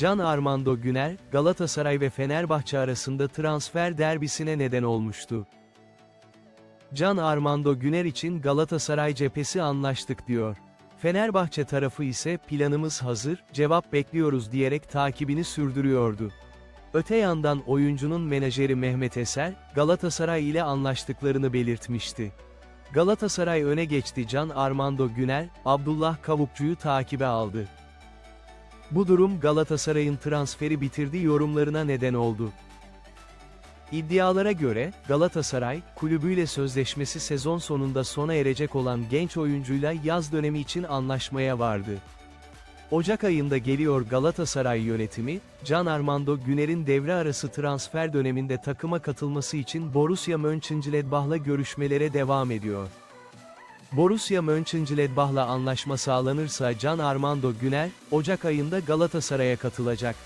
Can Armando Güner, Galatasaray ve Fenerbahçe arasında transfer derbisine neden olmuştu. Can Armando Güner için Galatasaray cephesi anlaştık diyor. Fenerbahçe tarafı ise planımız hazır, cevap bekliyoruz diyerek takibini sürdürüyordu. Öte yandan oyuncunun menajeri Mehmet Eser, Galatasaray ile anlaştıklarını belirtmişti. Galatasaray öne geçti Can Armando Güner, Abdullah Kavukçu'yu takibe aldı. Bu durum Galatasaray'ın transferi bitirdi yorumlarına neden oldu. İddialara göre, Galatasaray, kulübüyle sözleşmesi sezon sonunda sona erecek olan genç oyuncuyla yaz dönemi için anlaşmaya vardı. Ocak ayında geliyor Galatasaray yönetimi, Can Armando Güner'in devre arası transfer döneminde takıma katılması için Borussia Mönchengladbach'la görüşmelere devam ediyor. Borussia Mönchengladbach'la anlaşma sağlanırsa Can Armando Güner, Ocak ayında Galatasaray'a katılacak.